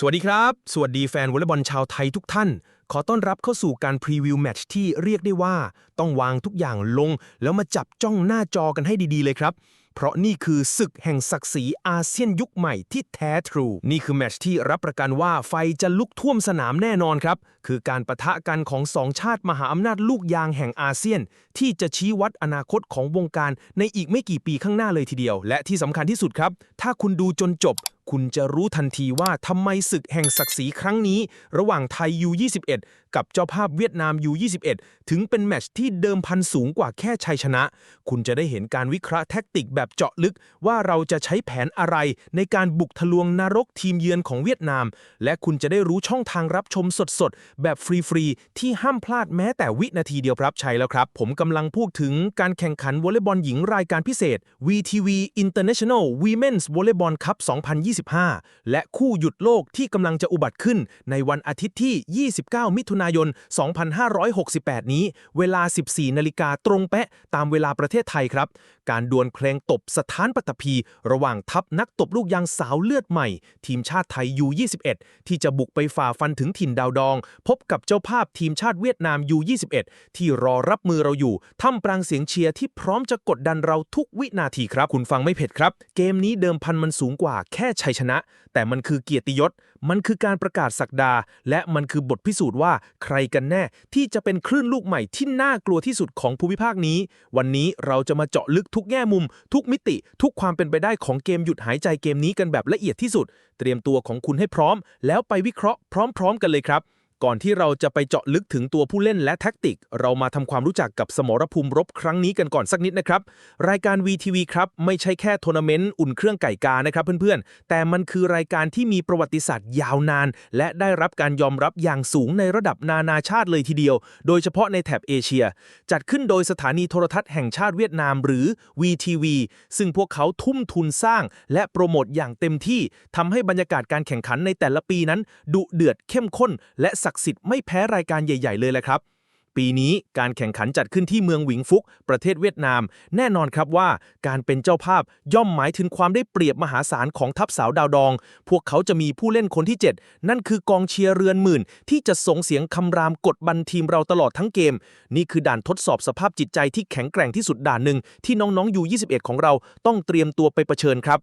สวัสดีครับ สวัสดีแฟนวอลเลย์บอลชาวไทยทุกท่าน ขอต้อนรับเข้าสู่การพรีวิวแมตช์ที่เรียกได้ว่า ต้องวางทุกอย่างลง แล้วมาจับจ้องหน้าจอกันให้ดีๆเลยครับ เพราะนี่คือศึกแห่งศักดิ์ศรีอาเซียนยุคใหม่ที่แท้ทรู นี่คือแมตช์ที่รับประกันว่าไฟจะลุกท่วมสนามแน่นอนครับ คือการประทะกันของสองชาติมหาอำนาจลูกยางแห่งอาเซียน ที่จะชี้วัดอนาคตของวงการในอีกไม่กี่ปีข้างหน้าเลยทีเดียว และที่สำคัญที่สุดครับ ถ้าคุณดูจนจบ คุณจะรู้ทันทีว่าทำไมศึกแห่งศักดิ์ศรีครั้งนี้ ระหว่างไทย U21 กับเจ้าภาพเวียดนาม U21 ถึงเป็นแมตช์ที่เดิมพันสูงกว่าแค่ชัยชนะ คุณจะได้เห็นการวิเคราะห์แท็กติกแบบเจาะลึก ว่าเราจะใช้แผนอะไรในการบุกทะลวงนรกทีมเยือนของเวียดนาม และคุณจะได้รู้ช่องทางรับชมสดๆ แบบฟรีๆ ที่ห้ามพลาดแม้แต่วินาทีเดียวครับใช่แล้วครับ ผมกำลังพูดถึงการแข่งขันวอลเลย์บอลหญิงรายการพิเศษ VTV International Women's Volleyball Cup 202 2025 และคู่หยุดโลกที่กำลังจะอุบัติขึ้นในวันอาทิตย์ที่ 29 มิถุนายน 2568 นี้ เวลา 14 นาฬิกาตรงแปะตามเวลาประเทศไทยครับ การดวลเพลงตบสถานปัตภีระหว่างทัพนักตบลูกยางสาวเลือดใหม่ ทีมชาติไทย U21 ที่จะบุกไปฝ่าฟันถึงถิ่นดาวดอง พบกับเจ้าภาพทีมชาติเวียดนาม U21 ที่รอรับมือเราอยู่ท่ามกลางเสียงเชียร์ที่พร้อมจะกดดันเราทุกวินาทีครับ คุณฟังไม่ผิดครับ เกมนี้เดิมพันมันสูงกว่าแค่ชัยชนะ แต่มันคือเกียรติยศมันคือการประกาศศักดา และมันคือบทพิสูจน์ว่าใครกันแน่ที่จะเป็นคลื่นลูกใหม่ที่น่ากลัวที่สุดของภูมิภาคนี้ วันนี้เราจะมาเจาะลึกทุกแง่มุม ทุกมิติ ทุกความเป็นไปได้ของเกมหยุดหายใจเกมนี้กันแบบละเอียดที่สุด เตรียมตัวของคุณให้พร้อม แล้วไปวิเคราะห์พร้อม ๆ กันเลยครับ ก่อนที่เราจะไปเจาะลึกถึงตัวผู้เล่นและแท็กติก เรามาทำความรู้จักกับสมรภูมิรบครั้งนี้กันก่อนสักนิดนะครับ รายการ VTV ครับไม่ใช่แค่ทัวร์นาเมนต์อุ่นเครื่องไก่กานะครับเพื่อนๆ แต่มันคือรายการที่มีประวัติศาสตร์ยาวนาน และได้รับการยอมรับอย่างสูงในระดับนานาชาติเลยทีเดียว โดยเฉพาะในแถบเอเชีย จัดขึ้นโดยสถานีโทรทัศน์แห่งชาติเวียดนามหรือ VTV ซึ่งพวกเขาทุ่มทุนสร้าง และโปรโมทอย่างเต็มที่ทำให้บรรยากาศการแข่งขันในแต่ละปีนั้น ดุเดือดเข้มข้น และศักดิ์สิทธิ์ไม่แพ้รายการใหญ่ ๆ เลยแหละครับ ปีนี้การแข่งขันจัดขึ้นที่เมืองหวิงฟุก ประเทศเวียดนาม แน่นอนครับว่าการเป็นเจ้าภาพย่อมหมายถึงความได้เปรียบมหาศาลของทัพสาวดาวดอง พวกเขาจะมีผู้เล่นคนที่ 7 นั่นคือกองเชียร์เรือนหมื่น ที่จะส่งเสียงคำรามกดบันทีมเราตลอดทั้งเกม นี่คือด่านทดสอบสภาพจิตใจที่แข็งแกร่งที่สุดด่านหนึ่งที่น้องๆอยู่21 ของเราต้องเตรียมตัวไปเผชิญครับ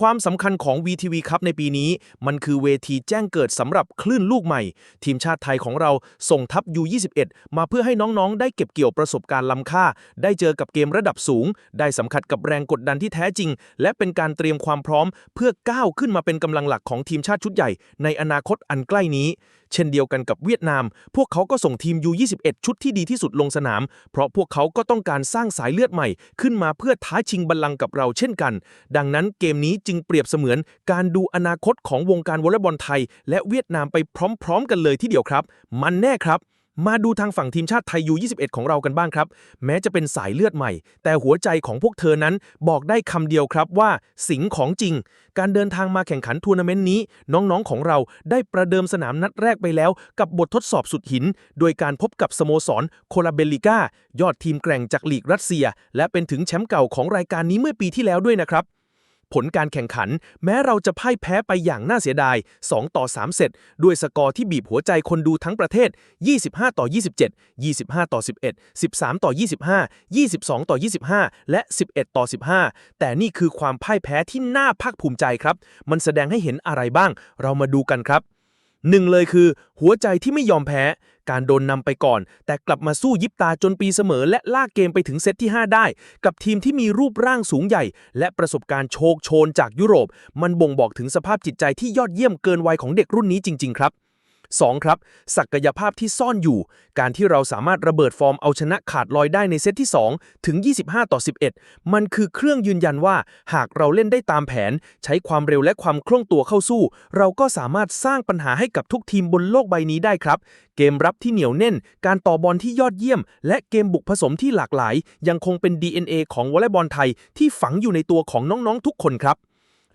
ความสำคัญของ VTV ครับในปีนี้ มันคือเวทีแจ้งเกิดสำหรับคลื่นลูกใหม่ ทีมชาติไทยของเราส่งทัพ U21 มาเพื่อให้น้องๆ ได้เก็บเกี่ยวประสบการณ์ล้ำค่า ได้เจอกับเกมระดับสูง ได้สัมผัสกับแรงกดดันที่แท้จริง และเป็นการเตรียมความพร้อม เพื่อก้าวขึ้นมาเป็นกำลังหลักของทีมชาติชุดใหญ่ ในอนาคตอันใกล้นี้ เช่นเดียวกันกับเวียดนาม พวกเขาก็ส่งทีม U21 ชุดที่ดีที่สุดลงสนาม เพราะพวกเขาก็ต้องการสร้างสายเลือดใหม่ ขึ้นมาเพื่อท้าชิงบัลลังก์กับเราเช่นกัน ดังนั้นเกมนี้จึงเปรียบเสมือนการดูอนาคตของวงการวอลเลย์บอลไทย และเวียดนามไปพร้อม ๆ กันเลยที่เดียวครับ มันแน่ครับ มาดูทางฝั่งทีมชาติไทย U21 ของเรากันบ้างครับ แม้จะเป็นสายเลือดใหม่ แต่หัวใจของพวกเธอนั้นบอกได้คำเดียวครับว่าสิงของจริง การเดินทางมาแข่งขันทัวร์นาเมนต์นี้ น้องๆของเราได้ประเดิมสนามนัดแรกไปแล้ว กับบททดสอบสุดหิน โดยการพบกับสโมสรโคลาเบลิก้ายอดทีมแกร่งจากลีกรัสเซีย และเป็นถึงแชมป์เก่าของรายการนี้เมื่อปีที่แล้วด้วยนะครับ ผลการแข่งขัน แม้เราจะพ่ายแพ้ไปอย่างน่าเสียดาย 2 ต่อ 3 เซตด้วยสกอร์ที่บีบหัวใจคนดูทั้งประเทศ 25 ต่อ 27 25 ต่อ 11 13 ต่อ 25 22 ต่อ 25 และ 11 ต่อ 15 แต่นี่คือความพ่ายแพ้ที่น่าภาคภูมิใจครับ มันแสดงให้เห็นอะไรบ้าง เรามาดูกันครับหนึ่งเลยคือ หัวใจที่ไม่ยอมแพ้ การโดนนำไปก่อน แต่กลับมาสู้ยิบตาจนปีเสมอ และลากเกมไปถึงเซตที่ 5 ได้ กับทีมที่มีรูปร่างสูงใหญ่ และประสบการณ์โชคโชนจากยุโรป มันบ่งบอกถึงสภาพจิตใจที่ยอดเยี่ยมเกินวัยของเด็กรุ่นนี้จริง ๆ ครับ 2. ครับ ศักยภาพที่ซ่อนอยู่ การที่เราสามารถระเบิดฟอร์มเอาชนะขาดลอยได้ในเซตที่ 2 ถึง 25 ต่อ 11 มันคือเครื่องยืนยันว่า หากเราเล่นได้ตามแผน ใช้ความเร็วและความคล่องตัวเข้าสู้ เราก็สามารถสร้างปัญหาให้กับทุกทีมบนโลกใบนี้ได้ครับ เกมรับที่เหนียวแน่น การต่อบอลที่ยอดเยี่ยม และเกมบุกผสมที่หลากหลาย ยังคงเป็น DNA ของวอลเลย์บอลไทยที่ฝังอยู่ในตัวของน้องๆทุกคนครับ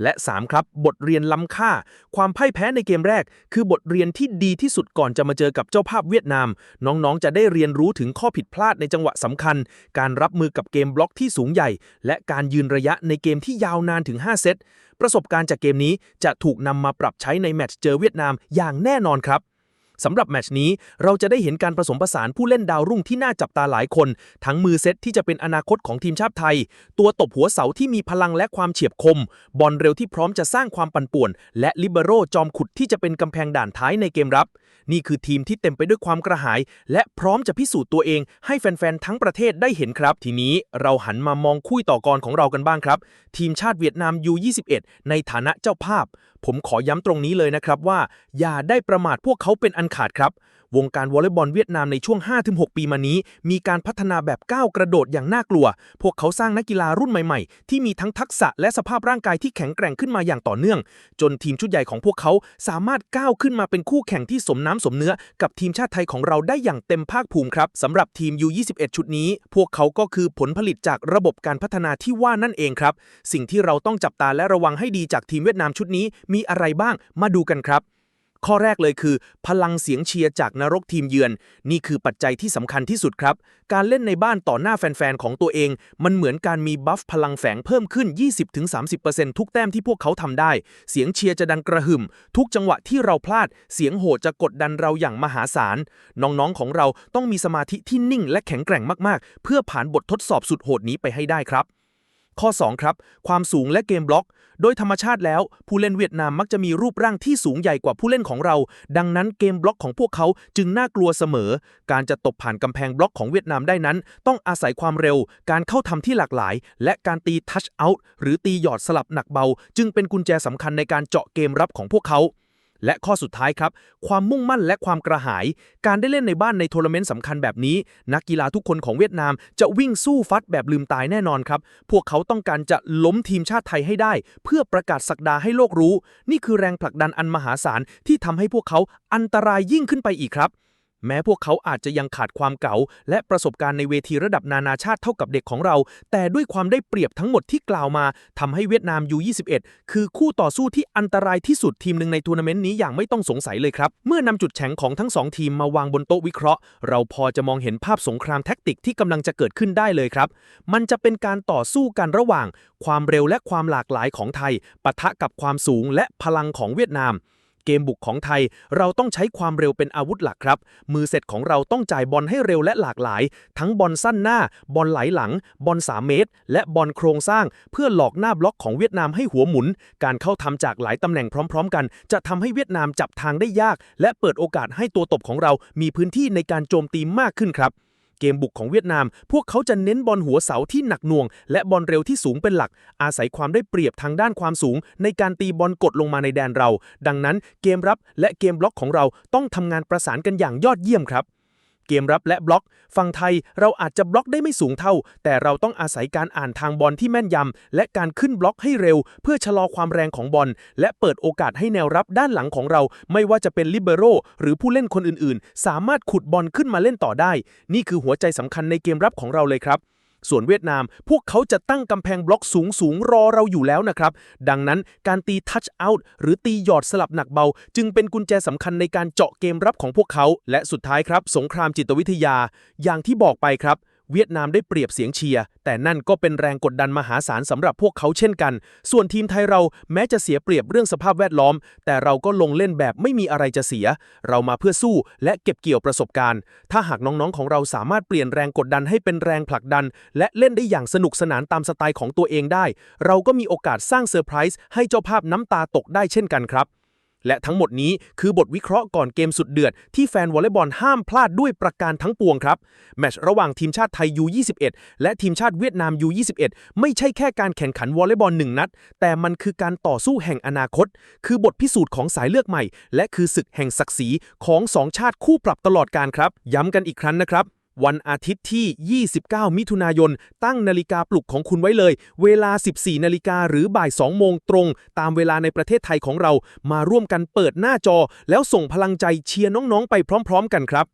และ 3 ครับ บทเรียนล้ำค่า ความพ่ายแพ้ในเกมแรก คือบทเรียนที่ดีที่สุดก่อนจะมาเจอกับเจ้าภาพเวียดนาม น้องๆ จะได้เรียนรู้ถึงข้อผิดพลาดในจังหวะสำคัญ การรับมือกับเกมบล็อกที่สูงใหญ่ และการยืนระยะในเกมที่ยาวนานถึง 5 เซตประสบการณ์จากเกมนี้จะถูกนำมาปรับใช้ในแมตช์เจอเวียดนามอย่างแน่นอนครับ สำหรับแมตช์นี้เราจะได้เห็นการผสมผสานผู้เล่นดาวรุ่งที่น่าจับตาหลายคน ทั้งมือเซตที่จะเป็นอนาคตของทีมชาติไทย ตัวตบหัวเสาที่มีพลังและความเฉียบคม บอลเร็วที่พร้อมจะสร้างความปั่นป่วน และลิเบโรจอมขุดที่จะเป็นกำแพงด่านท้ายในเกมรับ นี่คือทีมที่เต็มไปด้วยความกระหาย และพร้อมจะพิสูจน์ตัวเอง ให้แฟนๆ ทั้งประเทศได้เห็นครับ ทีนี้เราหันมามองคุยต่อกรของเรากันบ้างครับ ทีมชาติเวียดนาม U21 ในฐานะเจ้าภาพ ผมขอย้ำตรงนี้เลยนะครับว่า อย่าได้ประมาทพวกเขาเป็นอันขาดครับ วงการวอลเลย์บอลเวียดนามในช่วง 5-6 ปีมานี้ มีการพัฒนาแบบก้าวกระโดดอย่างน่ากลัว พวกเขาสร้างนักกีฬารุ่นใหม่ๆ ที่มีทั้งทักษะและสภาพร่างกายที่แข็งแกร่งขึ้นมาอย่างต่อเนื่อง จนทีมชุดใหญ่ของพวกเขาสามารถก้าวขึ้นมาเป็นคู่แข่งที่สมน้ำสมเนื้อ กับทีมชาติไทยของเราได้อย่างเต็มภาคภูมิครับสำหรับทีม U21 ชุดนี้ พวกเขาก็คือผลผลิตจากระบบการพัฒนาที่ว่านั่นเองครับ สิ่งที่เราต้องจับตาและระวังให้ดีจากทีมเวียดนามชุดนี้มีอะไรบ้างมาดูกันครับ ข้อแรกเลยคือ พลังเสียงเชียร์จากนรกทีมเยือน นี่คือปัจจัยที่สำคัญที่สุดครับ การเล่นในบ้านต่อหน้าแฟน ๆ ของตัวเอง มันเหมือนการมีบัฟพลังแฝงเพิ่มขึ้น 20-30%ทุกแต้มที่พวกเขาทำได้ เสียงเชียร์จะดังกระหึ่ม ทุกจังหวะที่เราพลาด เสียงโห่จะกดดันเราอย่างมหาศาล น้อง ๆ ของเราต้องมีสมาธิที่นิ่งและแข็งแกร่งมาก ๆ เพื่อผ่านบททดสอบสุดโหดนี้ไปให้ได้ครับ ข้อ 2 ครับ ความสูงและเกมบล็อก โดยธรรมชาติแล้ว ผู้เล่นเวียดนามมักจะมีรูปร่างที่สูงใหญ่กว่าผู้เล่นของเรา ดังนั้นเกมบล็อกของพวกเขาจึงน่ากลัวเสมอ การจะตบผ่านกำแพงบล็อกของเวียดนามได้นั้น ต้องอาศัยความเร็ว การเข้าทำที่หลากหลาย และการตีทัชเอาท์หรือตีหยอดสลับหนักเบา จึงเป็นกุญแจสำคัญในการเจาะเกมรับของพวกเขา และข้อสุดท้ายครับ ความมุ่งมั่นและความกระหาย การได้เล่นในบ้านในทัวร์นาเมนต์สำคัญแบบนี้ นักกีฬาทุกคนของเวียดนามจะวิ่งสู้ฟัดแบบลืมตายแน่นอนครับ พวกเขาต้องการจะล้มทีมชาติไทยให้ได้ เพื่อประกาศสักดาให้โลกรู้ นี่คือแรงผลักดันอันมหาศาลที่ทำให้พวกเขาอันตรายยิ่งขึ้นไปอีกครับ แม้พวกเขาอาจจะยังขาดความเก๋าและประสบการณ์ในเวทีระดับนานาชาติเท่ากับเด็กของเรา แต่ด้วยความได้เปรียบทั้งหมดที่กล่าวมาทำให้เวียดนาม U21 คือคู่ต่อสู้ที่อันตรายที่สุดทีมหนึ่งในทัวร์นาเมนต์นี้อย่างไม่ต้องสงสัยเลยครับ เมื่อนำจุดแข็งของทั้งสองทีมมาวางบนโต๊ะวิเคราะห์ เราพอจะมองเห็นภาพสงครามแท็กติกที่กำลังจะเกิดขึ้นได้เลยครับ มันจะเป็นการต่อสู้กันระหว่าง ความเร็วและความหลากหลายของไทยปะทะกับความสูงและพลังของเวียดนาม เกมบุกของไทย เราต้องใช้ความเร็วเป็นอาวุธหลักครับ มือเสร็จของเราต้องจ่ายบอลให้เร็วและหลากหลาย ทั้งบอลสั้นหน้า บอลไหลหลัง บอล3เมตร และบอลโครงสร้าง เพื่อหลอกหน้าบล็อกของเวียดนามให้หัวหมุน การเข้าทำจากหลายตำแหน่งพร้อม ๆ กัน จะทำให้เวียดนามจับทางได้ยาก และเปิดโอกาสให้ตัวตบของเรามีพื้นที่ในการโจมตีมากขึ้นครับ เกมบุกของเวียดนาม พวกเขาจะเน้นบอลหัวเสาที่หนักหน่วง และบอลเร็วที่สูงเป็นหลัก อาศัยความได้เปรียบทางด้านความสูง ในการตีบอลกดลงมาในแดนเรา ดังนั้นเกมรับและเกมบล็อกของเราต้องทำงานประสานกันอย่างยอดเยี่ยมครับ เกมรับและบล็อก ฝั่งไทยเราอาจจะบล็อกได้ไม่สูงเท่า แต่เราต้องอาศัยการอ่านทางบอลที่แม่นยำ และการขึ้นบล็อกให้เร็ว เพื่อชะลอความแรงของบอล และเปิดโอกาสให้แนวรับด้านหลังของเรา ไม่ว่าจะเป็นลิเบโรหรือผู้เล่นคนอื่นๆ สามารถขุดบอลขึ้นมาเล่นต่อได้ นี่คือหัวใจสำคัญในเกมรับของเราเลยครับ ส่วนเวียดนาม พวกเขาจะตั้งกำแพงบล็อกสูงสูงรอเราอยู่แล้วนะครับ ดังนั้นการตีทัชเอาท์หรือตีหยอดสลับหนักเบา จึงเป็นกุญแจสำคัญในการเจาะเกมรับของพวกเขา และสุดท้ายครับ สงครามจิตวิทยา อย่างที่บอกไปครับ เวียดนามได้เปรียบเสียงเชียร์ แต่นั่นก็เป็นแรงกดดันมหาศาลสำหรับพวกเขาเช่นกัน ส่วนทีมไทยเราแม้จะเสียเปรียบเรื่องสภาพแวดล้อม แต่เราก็ลงเล่นแบบไม่มีอะไรจะเสีย เรามาเพื่อสู้และเก็บเกี่ยวประสบการณ์ ถ้าหากน้องๆของเราสามารถเปลี่ยนแรงกดดันให้เป็นแรงผลักดัน และเล่นได้อย่างสนุกสนานตามสไตล์ของตัวเองได้ เราก็มีโอกาสสร้างเซอร์ไพรส์ให้เจ้าภาพน้ำตาตกได้เช่นกันครับ และทั้งหมดนี้คือบทวิเคราะห์ก่อนเกมสุดเดือด ที่แฟนวอลเลย์บอลห้ามพลาดด้วยประการทั้งปวงครับ แมชระหว่างทีมชาติไทย U21 และทีมชาติเวียดนาม U21 ไม่ใช่แค่การแข่งขันวอลเลย์บอลหนึ่งนัด แต่มันคือการต่อสู้แห่งอนาคต คือบทพิสูจน์ของสายเลือกใหม่ และคือศึกแห่งศักดิ์ศรีของสองชาติคู่ปรับตลอดการครับ ย้ำกันอีกครั้งนะครับ วันอาทิตย์ที่ 29 มิถุนายน ตั้งนาฬิกาปลุกของคุณไว้เลย เวลา 14 นาฬิกาหรือบ่าย 2 โมงตรง ตามเวลาในประเทศไทยของเรา มาร่วมกันเปิดหน้าจอ แล้วส่งพลังใจเชียร์น้อง ๆ ไปพร้อม ๆ กันครับ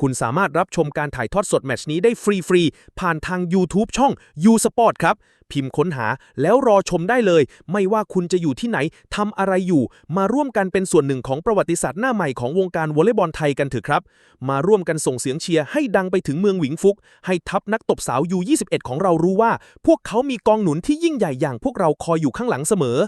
คุณสามารถรับชมการถ่ายทอดสดแมตช์นี้ได้ฟรี ๆ ผ่านทาง YouTube ช่อง U Sport ครับ พิมพ์ค้นหาแล้วรอชมได้เลย ไม่ว่าคุณจะอยู่ที่ไหนทำอะไรอยู่ มาร่วมกันเป็นส่วนหนึ่งของประวัติศาสตร์หน้าใหม่ของวงการวอลเลย์บอลไทยกันเถอะครับ มาร่วมกันส่งเสียงเชียร์ให้ดังไปถึงเมืองหวิงฟุก ให้ทัพนักตบสาวยู21ของเรารู้ว่า พวกเขามีกองหนุนที่ยิ่งใหญ่อย่างพวกเราคอยอยู่ข้างหลังเสมอ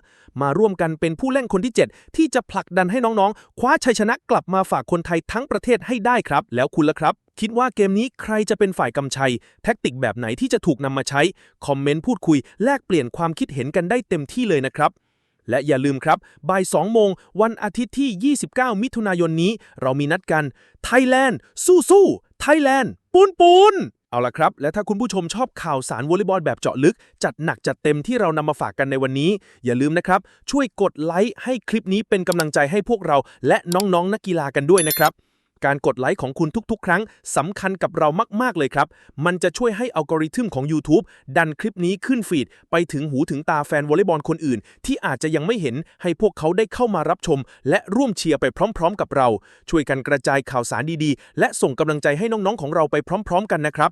มาร่วมกันเป็นผู้เล่นคนที่ 7 ที่จะผลักดันให้น้องๆ คว้าชัยชนะกลับมาฝากคนไทยทั้งประเทศให้ได้ครับ แล้วคุณล่ะครับคิดว่าเกมนี้ใครจะเป็นฝ่ายกำชัย แท็กติกแบบไหนที่จะถูกนำมาใช้ คอมเมนต์พูดคุย แลกเปลี่ยนความคิดเห็นกันได้เต็มที่เลยนะครับ และอย่าลืมครับบ่าย2โมง วันอาทิตย์ที่ 29 มิถุนายนนี้ เรามีนัดกันไทยแลนด์สู้สู้ไทยแลนด์ปูนปูนเอาละครับ และถ้าคุณผู้ชมชอบข่าวสารวอลเลย์บอลแบบเจาะลึก จัดหนักจัดเต็มที่เรานำมาฝากกันในวันนี้ อย่าลืมนะครับ ช่วยกดไลค์ให้คลิปนี้เป็นกำลังใจให้พวกเรา และน้องๆนนักกีฬากันด้วยนะครับ การกดไลค์ของคุณทุกๆ ครั้งสำคัญกับเรามากๆเลยครับ มันจะช่วยให้อัลกอริทึมของ YouTube ดันคลิปนี้ขึ้นฟีด ไปถึงหูถึงตาแฟนวอลเลย์บอลคนอื่น ที่อาจจะยังไม่เห็นให้พวกเขาได้เข้ามารับชม และร่วมเชียร์ไปพร้อม ๆ กับเรา ช่วยกันกระจายข่าวสารดีๆ และส่งกำลังใจให้น้องๆของเราไปพร้อม ๆ กันนะครับ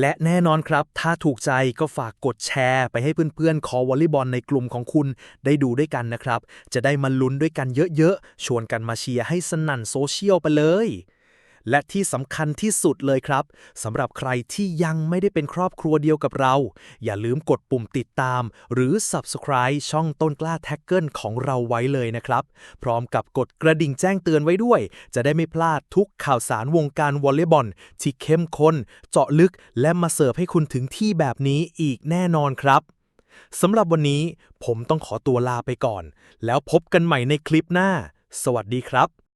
และแน่นอนครับ ถ้าถูกใจก็ฝากกดแชร์ ไปให้เพื่อนๆ คอวอลเลย์บอลในกลุ่มของคุณได้ดูด้วยกันนะครับ จะได้มาลุ้นด้วยกันเยอะๆ ชวนกันมาเชียร์ให้สนั่นโซเชียลไปเลย และที่สำคัญที่สุดเลยครับสำหรับใครที่ยังไม่ได้เป็นครอบครัวเดียวกับเรา อย่าลืมกดปุ่มติดตาม หรือ Subscribe ช่องต้นกล้าแท็กเกิลของเราไว้เลยนะครับ พร้อมกับกดกระดิ่งแจ้งเตือนไว้ด้วย จะได้ไม่พลาดทุกข่าวสารวงการวอลเลย์บอลที่เข้มข้น เจาะลึก และมาเสิร์ฟให้คุณถึงที่แบบนี้อีกแน่นอนครับสำหรับวันนี้ผมต้องขอตัวลาไปก่อน แล้วพบกันใหม่ในคลิปหน้า สวัสดีครับ